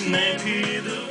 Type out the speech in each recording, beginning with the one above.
не піду.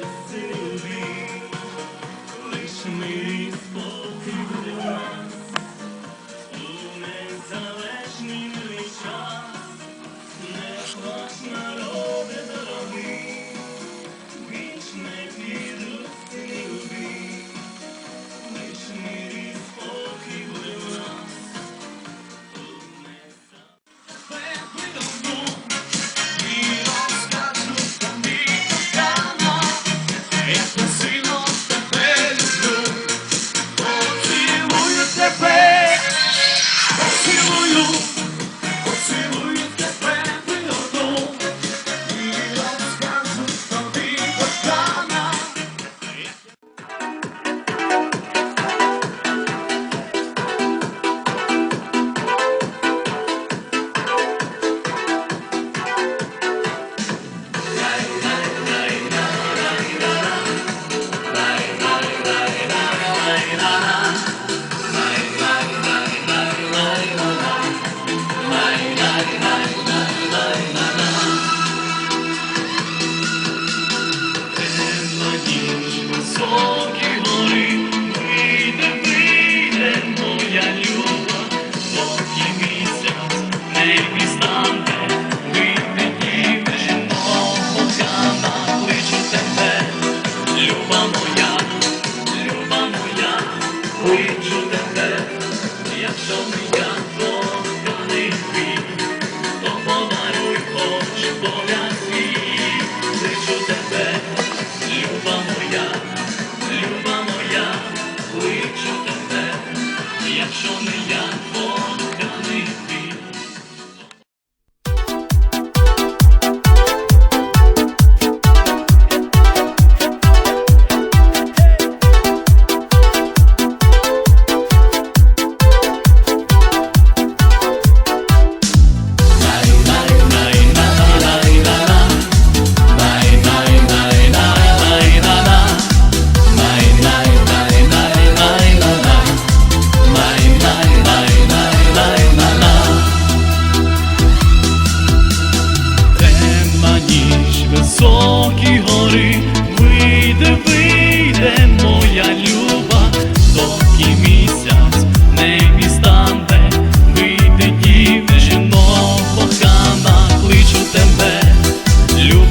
Just me.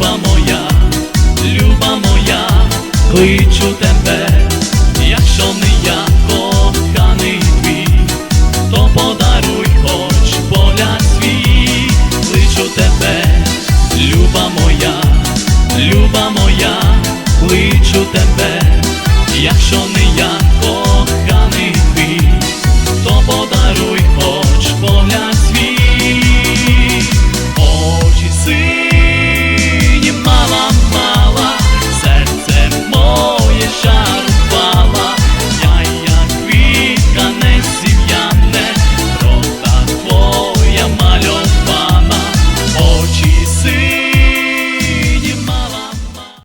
люба моя, люба моя, кличу тебе, якщо не я.